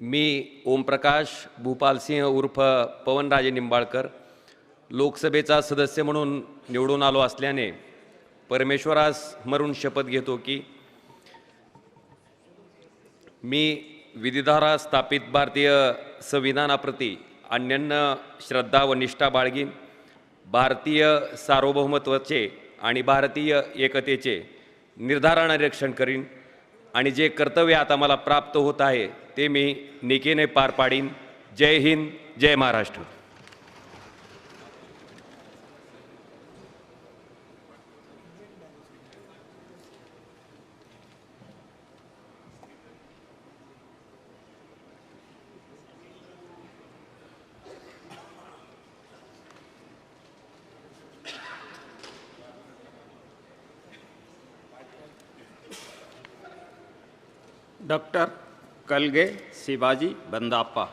मी ओमप्रकाश भूपालसिंह उर्फ पवनराजे निंबाळकर लोकसभेचा सदस्य म्हणून निवडून आलो असल्याने परमेश्वरास मरून शपथ घेतो की मी विधिधारा स्थापित भारतीय संविधानाप्रती अन्यन्य श्रद्धा व निष्ठा बाळगीन. भारतीय सार्वभौमत्वाचे आणि भारतीय एकतेचे निर्धाराने रक्षण करीन. आणि जे कर्तव्य आता मला प्राप्त होत आहे ते मी निकेने पार पाडीन. जय हिंद जय महाराष्ट्र. डॉक्टर कलगे शिवाजी बंदाप्पा।